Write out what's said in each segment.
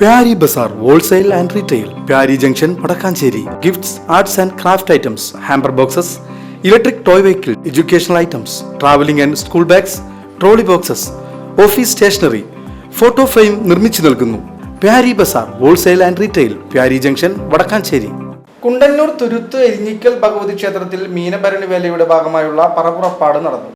Pyari Bazar wholesale and retail Pyari junction Vadakkanchery. Gifts arts and craft items hamper boxes electric toy vehicle educational items travelling and school bags trolley boxes office stationery photo frame നിർമ്മിച്ചു നൽകുന്നു. Pyari Bazar wholesale and retail Pyari junction Vadakkanchery. Kundannoor തുരുത്ത് എരിഞ്ഞിക്കൽ ഭഗവതി ക്ഷേത്രത്തിൽ മീനഭരണി വേലയുടെ ഭാഗമായുള്ള പറപ്പുറപ്പാട് നടന്നു.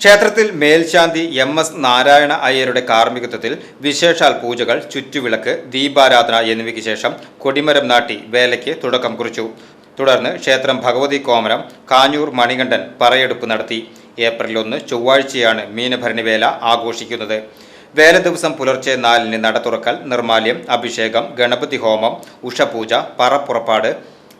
ക്ഷേത്രത്തിൽ മേൽശാന്തി M S Narayana അയ്യരുടെ കാർമ്മികത്വത്തിൽ വിശേഷാൽ പൂജകൾ ചുറ്റുവിളക്ക് ദീപാരാധന എന്നിവയ്ക്ക് ശേഷം കൊടിമരം നാട്ടി വേലയ്ക്ക് തുടക്കം കുറിച്ചു. തുടർന്ന് ക്ഷേത്രം ഭഗവതി കോമരം കാഞ്ഞൂർ മണികണ്ഠൻ പറയെടുപ്പ് നടത്തി. ഏപ്രിൽ ഒന്ന് ചൊവ്വാഴ്ചയാണ് മീനഭരണി വേല ആഘോഷിക്കുന്നത്. വേല ദിവസം പുലർച്ചെ നാലിന് നട തുറക്കൽ നിർമാല്യം അഭിഷേകം ഗണപതി ഹോമം ഉഷപൂജ പറപ്പുറപ്പാട്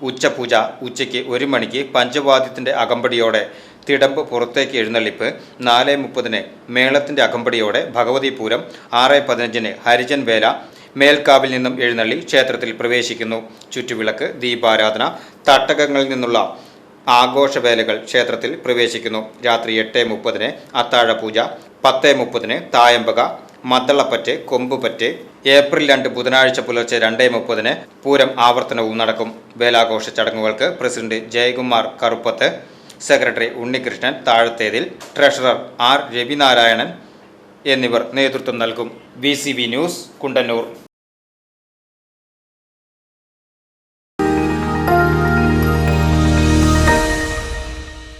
ഉച്ചപൂജ ഉച്ചയ്ക്ക് ഒരു മണിക്ക് പഞ്ചവാദ്യത്തിന്റെ അകമ്പടിയോടെ തിടമ്പ് പുറത്തേക്ക് എഴുന്നള്ളിപ്പ് നാല് മുപ്പതിന് മേളത്തിന്റെ അകമ്പടിയോടെ ഭഗവതിപൂരം ആറ് പതിനഞ്ചിന് ഹരിജൻ വേല മേൽക്കാവിൽ നിന്നും എഴുന്നള്ളി ക്ഷേത്രത്തിൽ പ്രവേശിക്കുന്നു. ചുറ്റുവിളക്ക് ദീപാരാധന തട്ടകങ്ങളിൽ നിന്നുള്ള ആഘോഷവേലകൾ ക്ഷേത്രത്തിൽ പ്രവേശിക്കുന്നു. രാത്രി എട്ട് മുപ്പതിന് അത്താഴപൂജ പത്ത് മുപ്പതിന് തായമ്പക മദ്ദളപ്പറ്റ് കൊമ്പുപറ്റ് ഏപ്രിൽ രണ്ട് ബുധനാഴ്ച പുലർച്ചെ രണ്ട് മുപ്പതിന് പൂരം ആവർത്തനവും നടക്കും. വേലാഘോഷ ചടങ്ങുകൾക്ക് president Jayakumar Karuppath secretary Unnikrishnan താഴത്തേതിൽ treasurer R Ravinarayanan എന്നിവർ നേതൃത്വം നൽകും. V news Kundannur.